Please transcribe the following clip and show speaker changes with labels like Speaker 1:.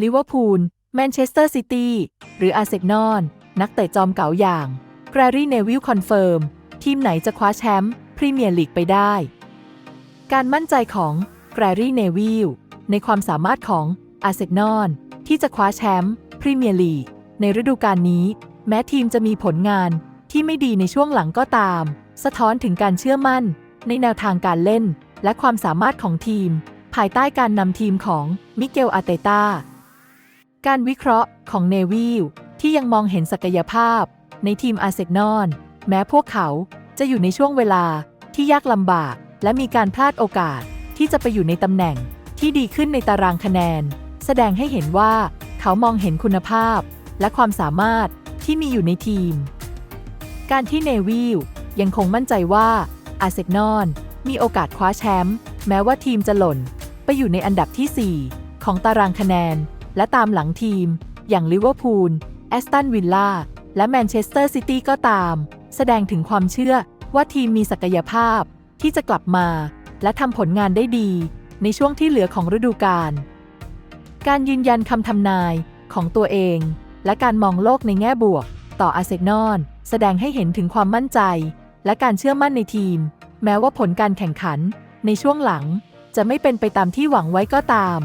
Speaker 1: ลิเวอร์พูล แมนเชสเตอร์ซิตี้ หรืออาร์เซนอล นักเตะจอมเก๋าอย่างแกรรี่เนวิลคอนเฟิร์ม ทีมไหนจะคว้าแชมป์พรีเมียร์ลีกไปได้ การมั่นใจของแกรรี่เนวิลในความสามารถของอาร์เซนอลที่จะคว้าแชมป์พรีเมียร์ลีกในฤดูกาลนี้ แม้ทีมจะมีผลงานที่ไม่ดีในช่วงหลังก็ตาม สะท้อนถึงการเชื่อมั่น ในแนวทางการเล่น และความสามารถของทีม ภายใต้การนำทีมของมิเกลอาเตตา การวิเคราะห์ของเนวิลที่ยังมองเห็นศักยภาพ ในทีมอาร์เซนอลแม้พวกเขาจะอยู่ในช่วงเวลาที่ยากลำบาก และมีการพลาดโอกาสที่จะไปอยู่ในตำแหน่งที่ดีขึ้นในตารางคะแนน แสดงให้เห็นว่าเขามองเห็นคุณภาพ และความสามารถที่มีอยู่ในทีม การที่เนวิลยังคงมั่นใจว่าอาร์เซนอลมีโอกาสคว้าแชมป์แม้ว่าทีมจะหล่น ไปอยู่ในอันดับที่ 4 ของตารางคะแนน และตามหลังทีม อย่างลิเวอร์พูล แอสตันวิลล่า และแมนเชสเตอร์ซิตี้ก็ตาม แสดงถึงความเชื่อว่าทีมมีศักยภาพที่จะกลับมา และทำผลงานได้ดี ในช่วงที่เหลือของฤดูกาล การยืนยันคำทำนายของตัวเอง และการมองโลกในแง่บวก ต่ออาร์เซนอลแสดงให้เห็นถึงความมั่นใจ และการเชื่อมั่นในทีม แม้ว่าผลการแข่งขัน ในช่วงหลังจะไม่เป็นไปตามที่หวังไว้ก็ตาม